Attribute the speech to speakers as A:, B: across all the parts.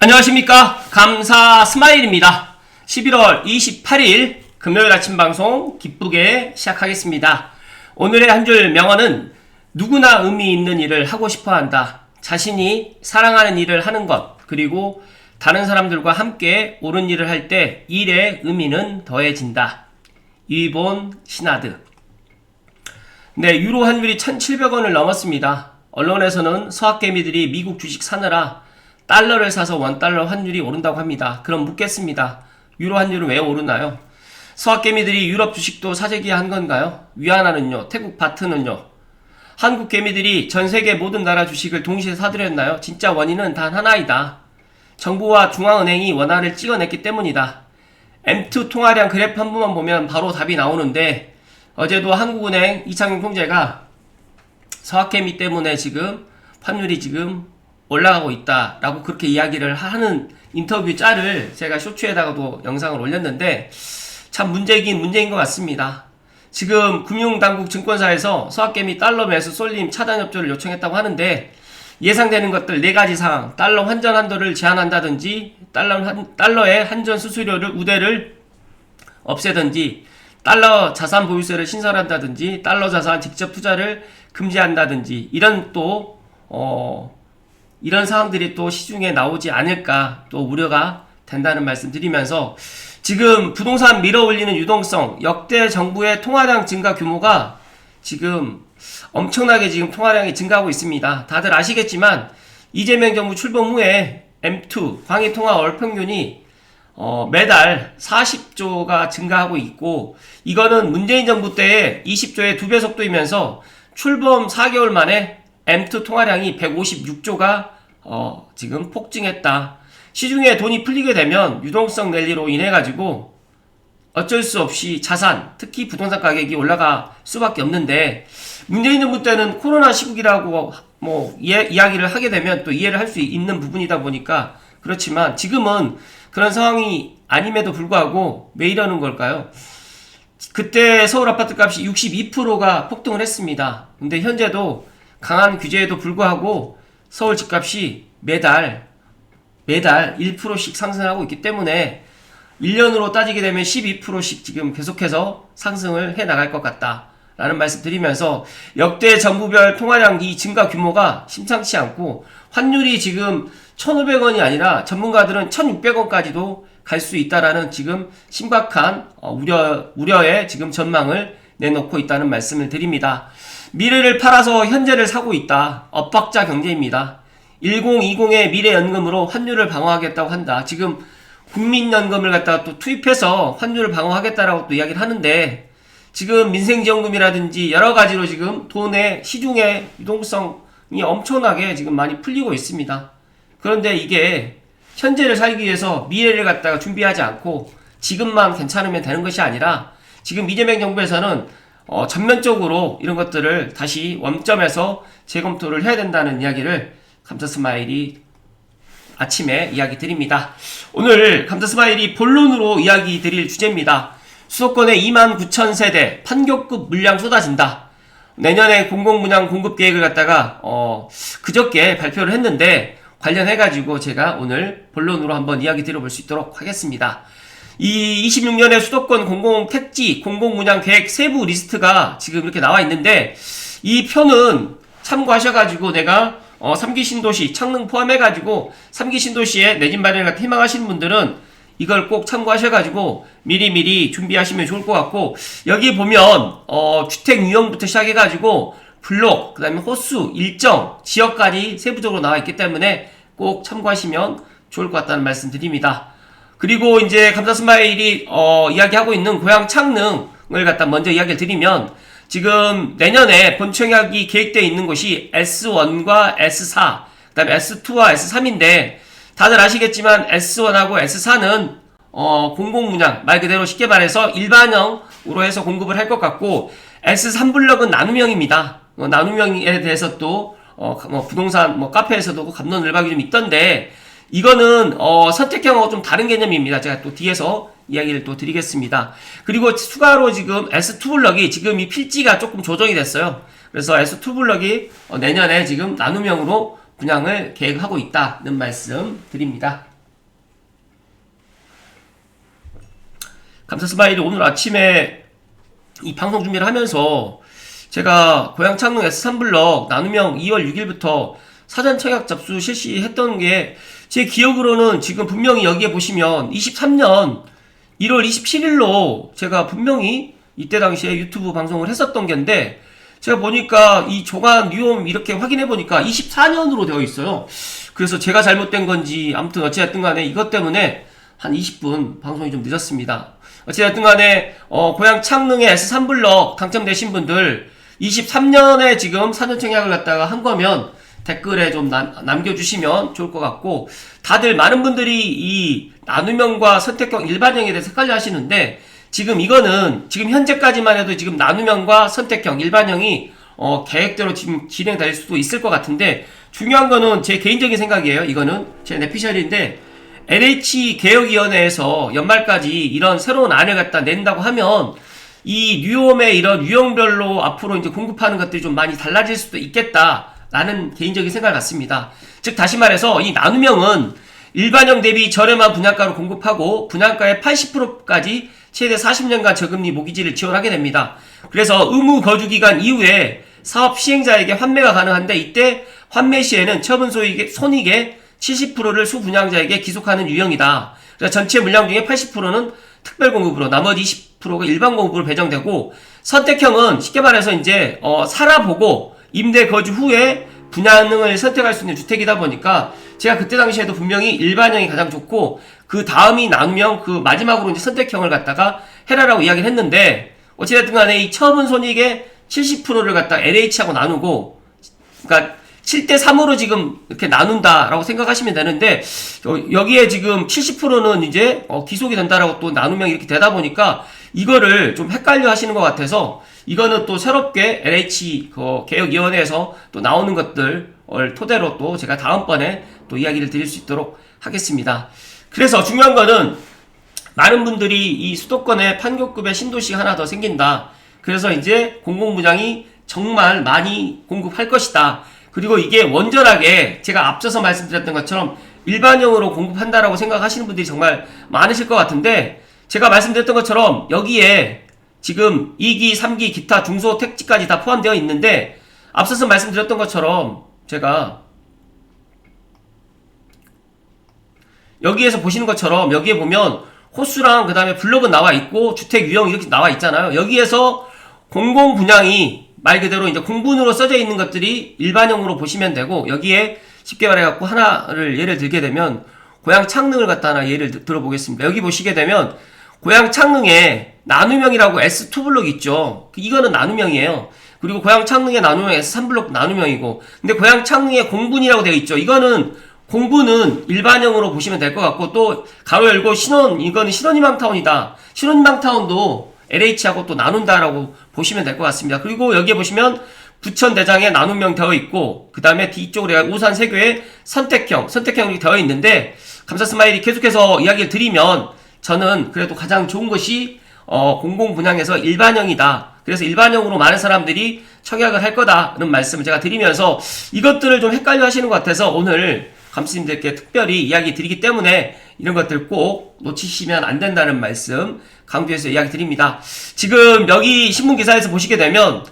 A: 안녕하십니까? 감사 스마일입니다. 11월 28일 금요일 아침 방송 기쁘게 시작하겠습니다. 오늘의 한 줄 명언은 누구나 의미 있는 일을 하고 싶어 한다. 자신이 사랑하는 일을 하는 것 그리고 다른 사람들과 함께 옳은 일을 할 때 일의 의미는 더해진다. 일본 신하드. 네, 유로 환율이 1,700원을 넘었습니다. 언론에서는 서학개미들이 미국 주식 사느라 달러를 사서 원달러 환율이 오른다고 합니다. 그럼 묻겠습니다. 유로 환율은 왜 오르나요? 서학개미들이 유럽 주식도 사재기 한 건가요? 위안화는요? 태국 바트는요? 한국 개미들이 전 세계 모든 나라 주식을 동시에 사들였나요? 진짜 원인은 단 하나이다. 정부와 중앙은행이 원화를 찍어냈기 때문이다. M2 통화량 그래프 한 번만 보면 바로 답이 나오는데 어제도 한국은행 이창용 총재가 서학개미 때문에 지금 환율이 지금 올라가고 있다라고 그렇게 이야기를 하는 인터뷰 짤을 제가 쇼츠에다가도 영상을 올렸는데 참 문제이긴 문제인 것 같습니다. 지금 금융당국 증권사에서 서학개미 달러 매수 쏠림 차단 협조를 요청했다고 하는데 예상되는 것들 네 가지 사항 달러 환전 한도를 제한한다든지 달러 한, 달러의 환전 수수료를 우대를 없애든지 달러 자산 보유세를 신설한다든지 달러 자산 직접 투자를 금지한다든지 이런 또 어, 이런 사항들이 또 시중에 나오지 않을까 또 우려가 된다는 말씀 드리면서 지금 부동산 밀어 올리는 유동성 역대 정부의 통화량 증가 규모가 지금 엄청나게 지금 통화량이 증가하고 있습니다. 다들 아시겠지만 이재명 정부 출범 후에 M2 광의 통화 월 평균이 어, 매달 40조가 증가하고 있고 이거는 문재인 정부 때에 20조의 두 배 속도이면서 출범 4개월 만에 M2 통화량이 156조가 어, 지금 폭증했다. 시중에 돈이 풀리게 되면 유동성 랠리로 인해 가지고 어쩔 수 없이 자산, 특히 부동산 가격이 올라갈 수밖에 없는데 문재인 정부 때는 코로나 시국이라고 뭐 예, 이야기를 하게 되면 또 이해를 할 수 있는 부분이다 보니까 그렇지만 지금은 그런 상황이 아님에도 불구하고 왜 이러는 걸까요? 그때 서울 아파트 값이 62%가 폭등을 했습니다. 근데 현재도 강한 규제에도 불구하고 서울 집값이 매달 매달 1%씩 상승하고 있기 때문에 1년으로 따지게 되면 12%씩 지금 계속해서 상승을 해 나갈 것 같다. 라는 말씀 드리면서 역대 정부별 통화량 이 증가 규모가 심상치 않고 환율이 지금 1,500원이 아니라 전문가들은 1,600원까지도 갈 수 있다라는 지금 심각한 어, 우려 우려의 지금 전망을 내놓고 있다는 말씀을 드립니다. 미래를 팔아서 현재를 사고 있다. 엇박자 경제입니다. 1020의 미래연금으로 환율을 방어하겠다고 한다. 지금 국민연금을 갖다가 또 투입해서 환율을 방어하겠다라고 또 이야기를 하는데 지금 민생지원금이라든지 여러 가지로 지금 돈의 시중의 유동성이 엄청나게 지금 많이 풀리고 있습니다. 그런데 이게 현재를 살기 위해서 미래를 갖다가 준비하지 않고 지금만 괜찮으면 되는 것이 아니라 지금 이재명 정부에서는 어, 전면적으로 이런 것들을 다시 원점에서 재검토를 해야 된다는 이야기를 감사 스마일이 아침에 이야기 드립니다. 오늘 감사 스마일이 본론으로 이야기 드릴 주제입니다. 수도권에 2만 9천 세대 판교급 물량 쏟아진다. 내년에 공공분양 공급 계획을 갖다가 어, 그저께 발표를 했는데 관련해가지고 제가 오늘 본론으로 한번 이야기 드려볼 수 있도록 하겠습니다. 이 26년에 수도권 공공 택지 공공 분양 계획 세부 리스트가 지금 이렇게 나와 있는데 이 표는 참고하셔가지고 내가 어, 3기 신도시 창릉 포함해가지고 3기 신도시에 내 집 마련을 희망하시는 분들은 이걸 꼭 참고하셔가지고 미리미리 준비하시면 좋을 것 같고 여기 보면 어, 주택 유형부터 시작해가지고 블록 그 다음에 호수 일정 지역까지 세부적으로 나와 있기 때문에 꼭 참고하시면 좋을 것 같다는 말씀 드립니다. 그리고 이제 감사 스마일이 어, 이야기하고 있는 고향 창릉을 갖다 먼저 이야기를 드리면 지금 내년에 본청약이 계획되어 있는 곳이 S1과 S4, 그 다음에 S2와 S3인데 다들 아시겠지만 S1하고 S4는 어, 공공분양 말 그대로 쉽게 말해서 일반형으로 해서 공급을 할 것 같고 S3 블럭은 나눔형입니다. 어, 나눔형에 대해서 또 어, 뭐 부동산 뭐 카페에서도 감론을박이 좀 있던데 이거는 어, 선택형하고 좀 다른 개념입니다. 제가 또 뒤에서 이야기를 또 드리겠습니다. 그리고 추가로 지금 S2 블럭이 지금 이 필지가 조금 조정이 됐어요. 그래서 S2 블럭이 어, 내년에 지금 나눔형으로 분양을 계획하고 있다는 말씀 드립니다. 감사 스마일이 오늘 아침에 이 방송 준비를 하면서 제가 고양 창릉 S3블럭 나눔형 2월 6일부터 사전 청약 접수 실시했던 게 제 기억으로는 지금 분명히 여기에 보시면 23년 1월 27일로 제가 분명히 이때 당시에 유튜브 방송을 했었던 게인데 제가 보니까 이 조간 뉴홈 이렇게 확인해 보니까 24년으로 되어 있어요. 그래서 제가 잘못된 건지 아무튼 어찌됐든 간에 이것 때문에 한 20분 방송이 좀 늦었습니다. 어찌됐든 간에 어, 고향 창릉의 S3블럭 당첨되신 분들 23년에 지금 사전 청약을 갖다가 한 거면 댓글에 좀 남, 남겨주시면 좋을 것 같고 다들 많은 분들이 이 나눔형과 선택형 일반형에 대해서 헷갈려 하시는데 지금 이거는 지금 현재까지만 해도 지금 나눔형과 선택형 일반형이 어, 계획대로 지금 진행될 수도 있을 것 같은데 중요한 거는 제 개인적인 생각이에요. 이거는 제 내피셜인데 NH 개혁위원회에서 연말까지 이런 새로운 안을 갖다 낸다고 하면 이 뉴홈의 이런 유형별로 앞으로 이제 공급하는 것들이 좀 많이 달라질 수도 있겠다 라는 개인적인 생각을 갖습니다. 즉 다시 말해서 이 나눔형은 일반형 대비 저렴한 분양가로 공급하고 분양가의 80%까지 최대 40년간 저금리 모기지를 지원하게 됩니다. 그래서 의무 거주 기간 이후에 사업 시행자에게 환매가 가능한데 이때 환매 시에는 처분 소익의 손익의 70%를 수분양자에게 기속하는 유형이다. 그래서 전체 물량 중에 80%는 특별 공급으로 나머지 20%가 일반 공급으로 배정되고 선택형은 쉽게 말해서 이제 어, 살아보고 임대 거주 후에 분양을 선택할 수 있는 주택이다 보니까 제가 그때 당시에도 분명히 일반형이 가장 좋고 그 다음이 나눔형 그 마지막으로 이제 선택형을 갖다가 해라라고 이야기를 했는데 어찌됐든 간에 이 처분 손익의 70%를 갖다 LH하고 나누고 그러니까 7대 3으로 지금 이렇게 나눈다라고 생각하시면 되는데 어, 여기에 지금 70%는 이제 어, 기속이 된다라고 또 나누면 이렇게 되다 보니까 이거를 좀 헷갈려 하시는 것 같아서 이거는 또 새롭게 LH 그 개혁위원회에서 또 나오는 것들을 토대로 또 제가 다음번에 또 이야기를 드릴 수 있도록 하겠습니다. 그래서 중요한 거는 많은 분들이 이 수도권에 판교급의 신도시가 하나 더 생긴다. 그래서 이제 공공분양이 정말 많이 공급할 것이다. 그리고 이게 원전하게 제가 앞서서 말씀드렸던 것처럼 일반형으로 공급한다라고 생각하시는 분들이 정말 많으실 것 같은데 제가 말씀드렸던 것처럼 여기에 지금 2기, 3기, 기타 중소 택지까지 다 포함되어 있는데 앞서서 말씀드렸던 것처럼 제가 여기에서 보시는 것처럼 여기에 보면 호수랑 그 다음에 블록은 나와 있고 주택 유형 이렇게 나와 있잖아요. 여기에서 공공 분양이 말 그대로 이제 공분으로 써져 있는 것들이 일반형으로 보시면 되고 여기에 쉽게 말해갖고 하나를 예를 들게 되면 고향 창릉을 갖다 하나 예를 들- 들어보겠습니다. 여기 보시게 되면 고향 창릉에 나눔형이라고 S2 블록 있죠. 이거는 나눔형이에요. 그리고 고향 창릉의 나눔형 S3 블록 나눔형이고 근데 고향 창릉에 공분이라고 되어 있죠. 이거는 공부는 일반형으로 보시면 될 것 같고 또 가로 열고 신혼 이거는 신혼희망 타운이다. 신혼희망 타운도 LH하고 또 나눈다라고 보시면 될 것 같습니다. 그리고 여기에 보시면 부천 대장에 나눔형 되어 있고 그 다음에 뒤쪽으로 우산 세교에 선택형 선택형이 되어 있는데 감사 스마일이 계속해서 이야기를 드리면 저는 그래도 가장 좋은 것이 어, 공공 분양에서 일반형이다. 그래서 일반형으로 많은 사람들이 청약을 할 거다는 말씀을 제가 드리면서 이것들을 좀 헷갈려 하시는 것 같아서 오늘 감스님들께 특별히 이야기 드리기 때문에 이런 것들 꼭 놓치시면 안 된다는 말씀 강조해서 이야기 드립니다. 지금 여기 신문 기사에서 보시게 되면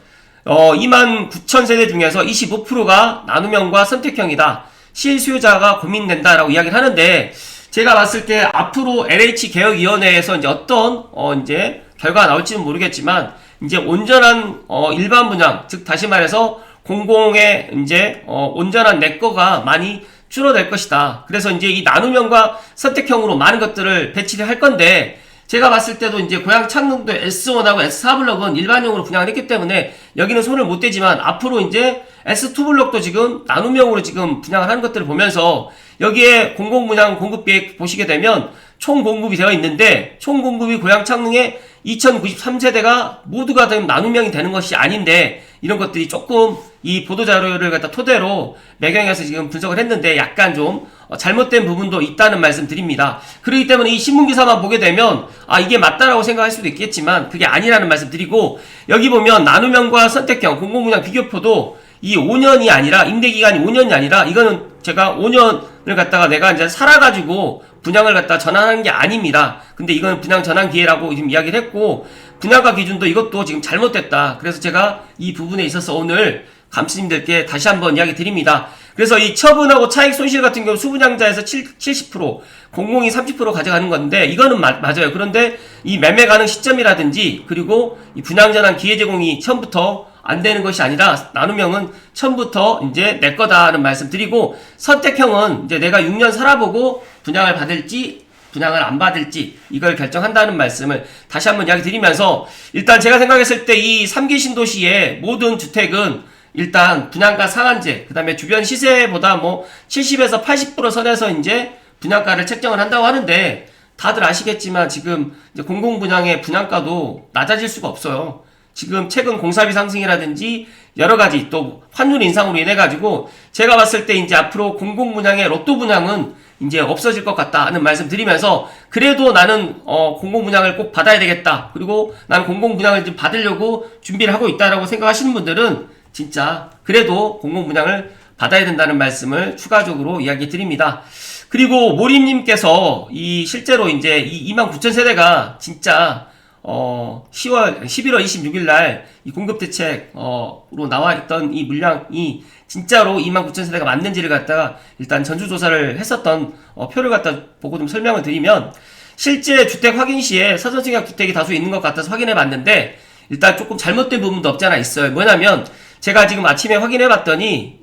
A: 어, 2만 9천 세대 중에서 25%가 나눔형과 선택형이다. 실수요자가 고민된다라고 이야기를 하는데 제가 봤을 때 앞으로 LH 개혁위원회에서 이제 어떤 어 이제 결과가 나올지는 모르겠지만 이제 온전한 어 일반 분양 즉 다시 말해서 공공의 이제 어 온전한 내 거가 많이 줄어들 것이다. 그래서 이제 이 나눔형과 선택형으로 많은 것들을 배치를 할 건데 제가 봤을 때도 이제 고향 창릉도 S1하고 S4 블럭은 일반형으로 분양을 했기 때문에 여기는 손을 못 대지만 앞으로 이제 S2 블럭도 지금 나눔형으로 지금 분양을 하는 것들을 보면서 여기에 공공 분양 공급 계획 보시게 되면 총 공급이 되어 있는데 총 공급이 고향 창릉에 2093세대가 모두가 다 나눔형이 되는 것이 아닌데 이런 것들이 조금 이 보도 자료를 갖다 토대로 매경에서 지금 분석을 했는데 약간 좀 어, 잘못된 부분도 있다는 말씀 드립니다. 그렇기 때문에 이 신문 기사만 보게 되면 아 이게 맞다라고 생각할 수도 있겠지만 그게 아니라는 말씀 드리고 여기 보면 나눔형과 선택형 공공분양 비교표도 이 5년이 아니라 임대 기간이 5년이 아니라 이거는 제가 5년을 갖다가 내가 이제 살아가지고 분양을 갖다 전환하는 게 아닙니다. 근데 이거는 분양 전환 기회라고 지금 이야기를 했고 분양가 기준도 이것도 지금 잘못됐다. 그래서 제가 이 부분에 있어서 오늘 감수님들께 다시 한번 이야기 드립니다. 그래서 이 처분하고 차익 손실 같은 경우 수분양자에서 7, 70%, 공공이 30% 가져가는 건데 이거는 마- 맞아요. 그런데 이 매매 가능 시점이라든지 그리고 이 분양 전환 기회 제공이 처음부터 안 되는 것이 아니라 나눔형은 처음부터 이제 내 거다라는 말씀 드리고 선택형은 이제 내가 6년 살아보고 분양을 받을지 분양을 안 받을지 이걸 결정한다는 말씀을 다시 한번 이야기 드리면서 일단 제가 생각했을 때 이 3기 신도시의 모든 주택은 일단 분양가 상한제 그다음에 주변 시세보다 뭐 70에서 80% 선에서 이제 분양가를 책정을 한다고 하는데 다들 아시겠지만 지금 공공 분양의 분양가도 낮아질 수가 없어요. 지금 최근 공사비 상승이라든지 여러 가지 또 환율 인상으로 인해 가지고 제가 봤을 때 이제 앞으로 공공 분양의 로또 분양은 이제 없어질 것 같다는 말씀 드리면서 그래도 나는 어 공공 분양을 꼭 받아야 되겠다. 그리고 나는 공공 분양을 좀 받으려고 준비를 하고 있다라고 생각하시는 분들은 진짜 그래도 공공 분양을 받아야 된다는 말씀을 추가적으로 이야기 드립니다. 그리고 모림님께서 이 실제로 이제 이 2만 9천 세대가 진짜 어 10월 11월 26일 날 이 공급 대책으로 나와 있던 이 물량이 진짜로 2만 9천 세대가 맞는지를 갖다가 일단 전수 조사를 했었던 어, 표를 갖다 보고 좀 설명을 드리면 실제 주택 확인 시에 사전 청약 주택이 다수 있는 것 같아서 확인해 봤는데 일단 조금 잘못된 부분도 없지 않아 있어요. 뭐냐면 제가 지금 아침에 확인해 봤더니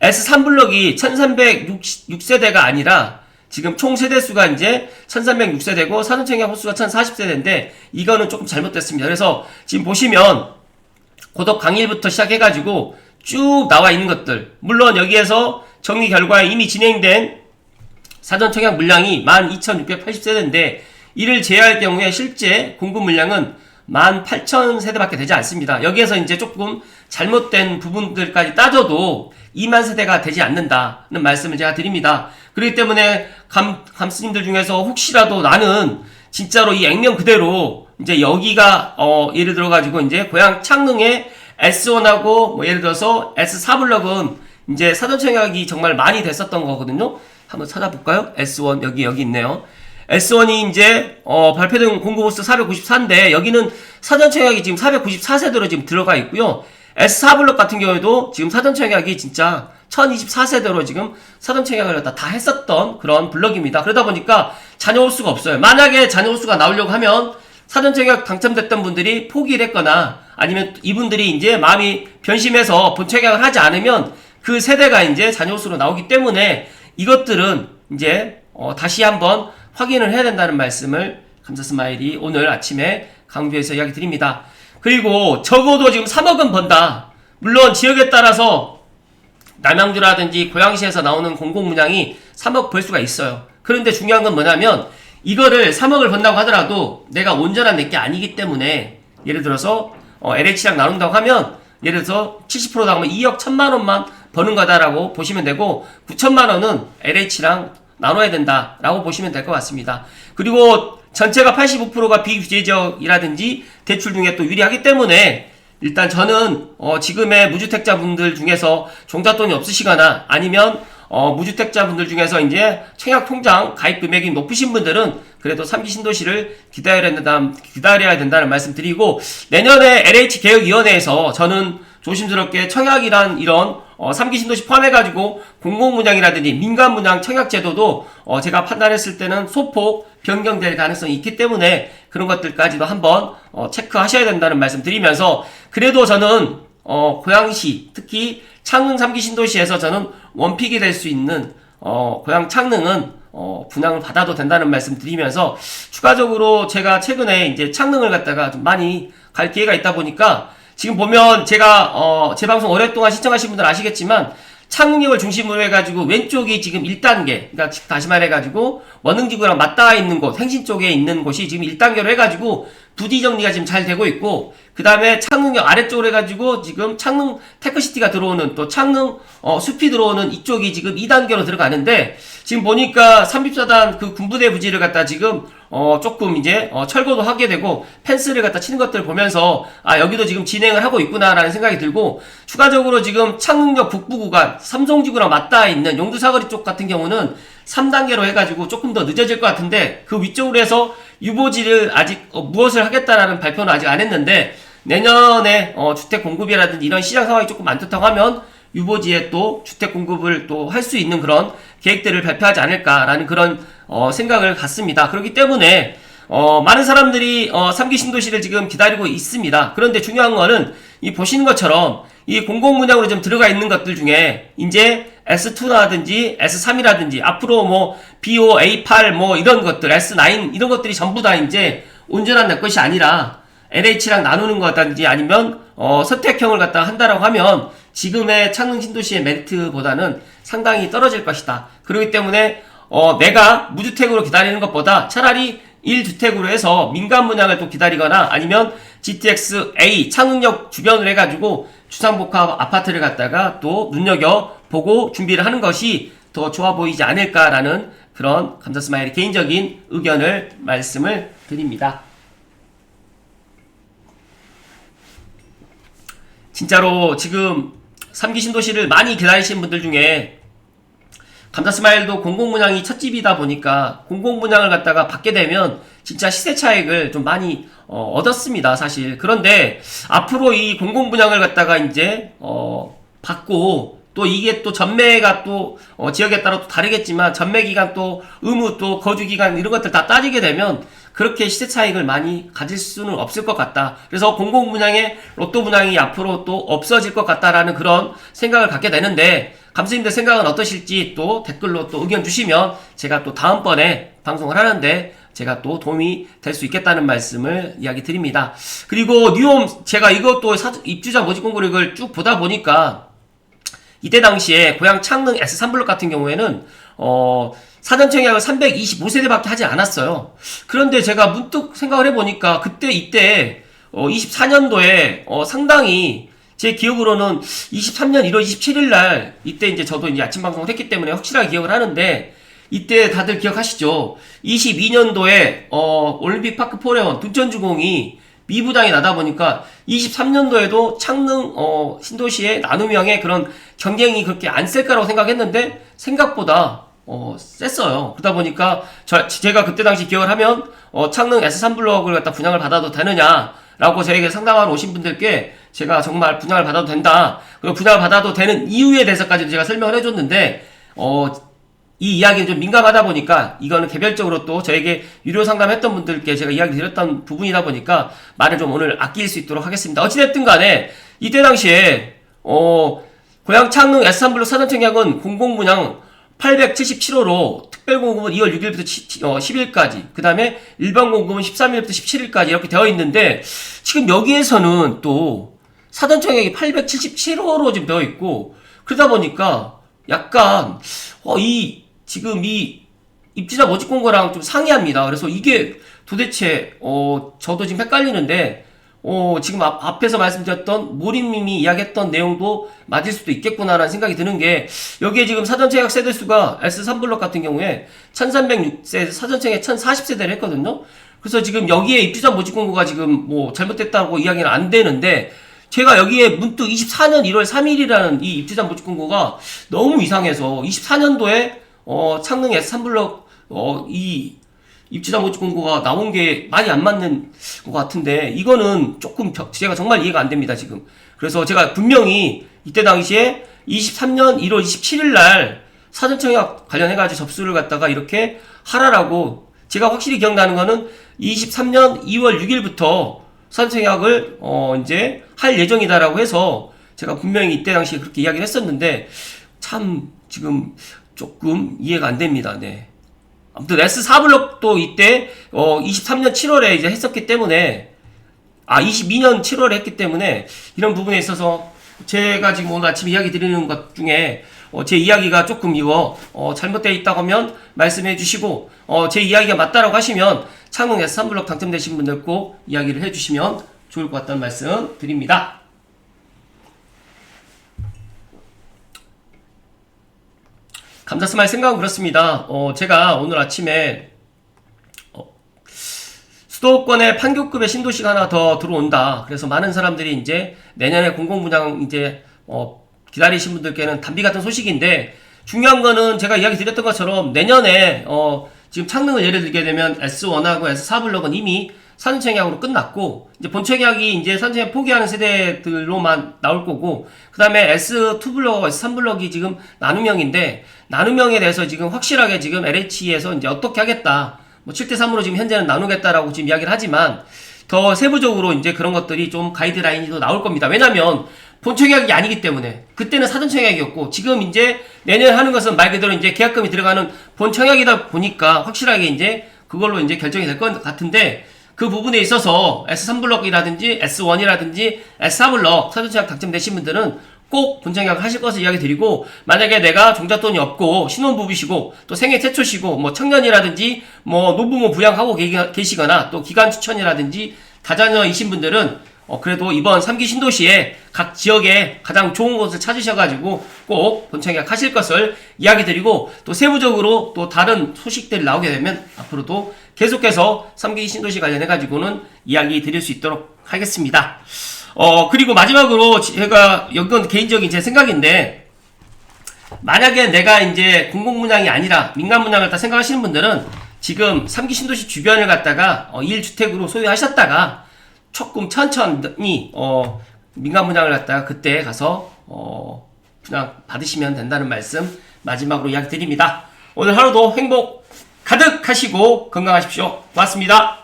A: S3블럭이 1306세대가 아니라 지금 총 세대수가 이제 1306세대고 사전청약 호수가 1040세대인데 이거는 조금 잘못됐습니다. 그래서 지금 보시면 고덕 강일부터 시작해가지고 쭉 나와 있는 것들 물론 여기에서 정리 결과에 이미 진행된 사전 청약 물량이 12,680세대인데 이를 제외할 경우에 실제 공급 물량은 18,000세대밖에 되지 않습니다. 여기에서 이제 조금 잘못된 부분들까지 따져도 2만 세대가 되지 않는다는 말씀을 제가 드립니다. 그렇기 때문에 감, 감스님들 중에서 혹시라도 나는 진짜로 이 액면 그대로 이제 여기가 어 예를 들어 가지고 이제 고향 창릉에 S1하고 뭐 예를 들어서 S4 블럭은 이제 사전 청약이 정말 많이 됐었던 거거든요. 한번 찾아볼까요? S1 여기 여기 있네요. S1이 이제 어, 발표된 공급호수 494인데 여기는 사전 청약이 지금 494세대로 지금 들어가 있고요. S4 블럭 같은 경우에도 지금 사전 청약이 진짜 1024세대로 지금 사전 청약을 다, 다 했었던 그런 블럭입니다. 그러다 보니까 자녀 홀수가 없어요. 만약에 자녀 홀수가 나오려고 하면 사전 청약 당첨됐던 분들이 포기를 했거나 아니면 이분들이 이제 마음이 변심해서 본 청약을 하지 않으면 그 세대가 이제 홀수로 나오기 때문에 이것들은 이제 어, 다시 한번 확인을 해야 된다는 말씀을 감사 스마일이 오늘 아침에 강조해서 이야기 드립니다. 그리고 적어도 지금 3억은 번다. 물론 지역에 따라서 남양주라든지 고양시에서 나오는 공공 문양이 3억 벌 수가 있어요. 그런데 중요한 건 뭐냐면 이거를 3억을 번다고 하더라도 내가 온전한 내게 아니기 때문에 예를 들어서 어, LH랑 나눈다고 하면 예를 들어서 70% 나오면 2억 1천만 원만 버는 거다라고 보시면 되고 9천만 원은 LH랑 나눠야 된다라고 보시면 될 것 같습니다. 그리고 전체가 85%가 비규제 지역이라든지 대출 등에 또 유리하기 때문에 일단 저는 어, 지금의 무주택자분들 중에서 종잣돈이 없으시거나 아니면 어, 무주택자분들 중에서 이제 청약 통장 가입 금액이 높으신 분들은 그래도 3기 신도시를 기다려야 된다, 기다려야 된다는 말씀 드리고 내년에 LH 개혁위원회에서 저는 조심스럽게 청약이란 이런 어, 3기 신도시 포함해가지고 공공분양이라든지 민간분양 청약제도도 어, 제가 판단했을 때는 소폭 변경될 가능성이 있기 때문에 그런 것들까지도 한번 어, 체크하셔야 된다는 말씀 드리면서 그래도 저는 어, 고양시 특히 창릉 3기 신도시에서 저는 원픽이 될 수 있는 어, 고양 창릉은 어, 분양을 받아도 된다는 말씀 드리면서 추가적으로 제가 최근에 이제 창릉을 갖다가 좀 많이 갈 기회가 있다 보니까 지금 보면 제가 어, 제 방송 오랫동안 시청하신 분들 아시겠지만 창릉역을 중심으로 해가지고 왼쪽이 지금 1단계 그러니까 다시 말해가지고 원흥지구랑 맞닿아 있는 곳 행신 쪽에 있는 곳이 지금 1단계로 해가지고 부디 정리가 지금 잘 되고 있고 그 다음에 창릉역 아래쪽으로 해가지고 지금 창릉 테크시티가 들어오는 또 창릉 어, 숲이 들어오는 이쪽이 지금 2단계로 들어가는데 지금 보니까 34단 그 군부대 부지를 갖다 지금 어 조금 이제 어 철거도 하게 되고 펜스를 갖다 치는 것들을 보면서 아 여기도 지금 진행을 하고 있구나라는 생각이 들고 추가적으로 지금 창릉역 북부 구간 삼성지구랑 맞닿아 있는 용두사거리 쪽 같은 경우는 3단계로 해가지고 조금 더 늦어질 것 같은데 그 위쪽으로 해서 유보지를 아직 어, 무엇을 하겠다라는 발표는 아직 안 했는데 내년에 어, 주택 공급이라든지 이런 시장 상황이 조금 안 좋다고 하면 유보지에 또 주택 공급을 또 할 수 있는 그런 계획들을 발표하지 않을까라는 그런 어, 생각을 갖습니다. 그렇기 때문에 어, 많은 사람들이 어, 3기 신도시를 지금 기다리고 있습니다. 그런데 중요한 거는 이 보시는 것처럼 이 공공 분양으로 좀 들어가 있는 것들 중에 이제 S2라든지 S3이라든지 앞으로 뭐 BO, A8 뭐 이런 것들 S9 이런 것들이 전부 다 이제 온전한 내 것이 아니라 LH랑 나누는 거든지 아니면 어, 선택형을 갖다 한다라고 하면 지금의 창릉 신도시의 메리트보다는 상당히 떨어질 것이다. 그렇기 때문에 어, 내가 무주택으로 기다리는 것보다 차라리 1주택으로 해서 민간 분양을 또 기다리거나 아니면 GTX A 창릉역 주변을 해가지고 주상복합 아파트를 갖다가 또 눈여겨 보고 준비를 하는 것이 더 좋아 보이지 않을까라는 그런 감사 스마일의 개인적인 의견을 말씀을 드립니다. 진짜로 지금 3기 신도시를 많이 기다리신 분들 중에 감자 스마일도 공공분양이 첫 집이다 보니까 공공분양을 갖다가 받게 되면 진짜 시세 차익을 좀 많이 어, 얻었습니다 사실 그런데 앞으로 이 공공 분양을 갖다가 이제 어, 받고 또 이게 또 전매가 또 어, 지역에 따라 또 다르겠지만 전매 기간 또 의무 또 거주 기간 이런 것들 다 따지게 되면 그렇게 시세 차익을 많이 가질 수는 없을 것 같다. 그래서 공공 분양의 로또 분양이 앞으로 또 없어질 것 같다라는 그런 생각을 갖게 되는데 감독님들 생각은 어떠실지 또 댓글로 또 의견 주시면 제가 또 다음번에 방송을 하는데 제가 또 도움이 될 수 있겠다는 말씀을 이야기 드립니다. 그리고 뉴홈 제가 이것도 사- 입주자 모집 공고력을 쭉 보다 보니까 이때 당시에 고향 창릉 S3블록 같은 경우에는 어 사전 청약을 325세대밖에 하지 않았어요. 그런데 제가 문득 생각을 해보니까 그때 이때 어 24년도에 어 상당히 제 기억으로는 23년 1월 27일 날 이때 이제 저도 이제 아침 방송을 했기 때문에 확실하게 기억을 하는데 이때 다들 기억하시죠? 22년도에 어 올림픽 파크 포레원 둔천주공이 미부당이 나다 보니까 23년도에도 창릉 어, 신도시의 나눔형의 그런 경쟁이 그렇게 안 셀 까라고 생각했는데 생각보다 어, 셌어요. 그러다 보니까 저, 제가 그때 당시 기억을 하면 어, 창릉 S3블럭을 갖다 분양을 받아도 되느냐라고 저에게 상담하러 오신 분들께 제가 정말 분양을 받아도 된다. 그리고 분양을 받아도 되는 이유에 대해서까지 제가 설명을 해줬는데 어, 이 이야기는 좀 민감하다 보니까 이거는 개별적으로 또 저에게 유료 상담했던 분들께 제가 이야기 드렸던 부분이다 보니까 말을 좀 오늘 아낄 수 있도록 하겠습니다. 어찌됐든 간에 이때 당시에 어 고향 창릉 S3블록 사전청약은 공공분양 877호로 특별공급은 2월 6일부터 10일까지 그 다음에 일반 공급은 13일부터 17일까지 이렇게 되어 있는데 지금 여기에서는 또 사전청약이 877호로 지금 되어 있고 그러다 보니까 약간 어, 이 지금 이 입주자 모집 공고랑 좀 상이합니다. 그래서 이게 도대체 어 저도 지금 헷갈리는데 어 지금 앞, 앞에서 말씀드렸던 모림님이 이야기했던 내용도 맞을 수도 있겠구나라는 생각이 드는 게 여기에 지금 사전청약 세대수가 S3블럭 같은 경우에 1306세 사전청약 1040세대를 했거든요. 그래서 지금 여기에 입주자 모집 공고가 지금 뭐 잘못됐다고 이야기는 안 되는데 제가 여기에 문득 24년 1월 3일이라는 이 입주자 모집 공고가 너무 이상해서 24년도에 어 창릉 S3블럭 어 이 입주자 모집 공고가 나온 게 많이 안 맞는 것 같은데 이거는 조금 겨- 제가 정말 이해가 안 됩니다 지금. 그래서 제가 분명히 이때 당시에 23년 1월 27일 날 사전청약 관련해가지고 접수를 갖다가 이렇게 하라라고 제가 확실히 기억나는 거는 23년 2월 6일부터 사전청약을 어 이제 할 예정이다라고 해서 제가 분명히 이때 당시에 그렇게 이야기를 했었는데 참 지금 조금 이해가 안 됩니다. 네. 아무튼 S4블럭도 이때 어 23년 7월에 이제 했었기 때문에 아 22년 7월에 했기 때문에 이런 부분에 있어서 제가 지금 오늘 아침 이야기 드리는 것 중에 어, 제 이야기가 조금 이거 어, 잘못되어 있다고 하면 말씀해 주시고 어, 제 이야기가 맞다라고 하시면 창릉 S3블럭 당첨되신 분들 꼭 이야기를 해 주시면 좋을 것 같다는 말씀 드립니다. 감자스마일 생각은 그렇습니다. 어, 제가 오늘 아침에 어, 수도권에 판교급의 신도시가 하나 더 들어온다. 그래서 많은 사람들이 이제 내년에 공공분양 이제 어, 기다리신 분들께는 단비 같은 소식인데 중요한 거는 제가 이야기 드렸던 것처럼 내년에 어, 지금 창릉을 예를 들게 되면 S1하고 S4블럭은 이미 선체계약으로 끝났고 이제 본체계약이 이제 선체 포기하는 세대들로만 나올 거고 그 다음에 S2 블럭, S3 블럭이 지금 나눔형인데 나눔형에 대해서 지금 확실하게 지금 LH에서 이제 어떻게 하겠다 뭐 7대 3으로 지금 현재는 나누겠다라고 지금 이야기를 하지만 더 세부적으로 이제 그런 것들이 좀 가이드라인이 더 나올 겁니다. 왜냐면 본체 계약이 아니기 때문에 그때는 사전체 계약이었고 지금 이제 내년 하는 것은 말 그대로 이제 계약금이 들어가는 본체 계약이다 보니까 확실하게 이제 그걸로 이제 결정이 될 것 같은데 그 부분에 있어서 S3블럭이라든지 S1이라든지 S4블럭 사전체 계약 당첨되신 분들은 꼭 계약 하실 것을 이야기 드리고 만약에 내가 종잣돈이 없고 신혼부부시고 또 생애 최초시고 뭐 청년이라든지 뭐 노부모 부양하고 계- 계시거나 또 기간 추천이라든지 다자녀이신 분들은 어, 그래도 이번 3기 신도시에 각 지역에 가장 좋은 곳을 찾으셔가지고 꼭 본청약 하실 것을 이야기 드리고 또 세부적으로 또 다른 소식들이 나오게 되면 앞으로도 계속해서 3기 신도시 관련해 가지고는 이야기 드릴 수 있도록 하겠습니다. 어, 그리고 마지막으로 제가, 이건 개인적인 제 생각인데, 만약에 내가 이제 공공분양이 아니라 민간분양을 다 생각하시는 분들은 지금 3기 신도시 주변을 갖다가 어, 1주택으로 소유하셨다가 조금 천천히 어, 민간 분양을 갖다가 그때 가서 어, 분양 받으시면 된다는 말씀 마지막으로 이야기 드립니다. 오늘 하루도 행복 가득하시고 건강하십시오. 고맙습니다.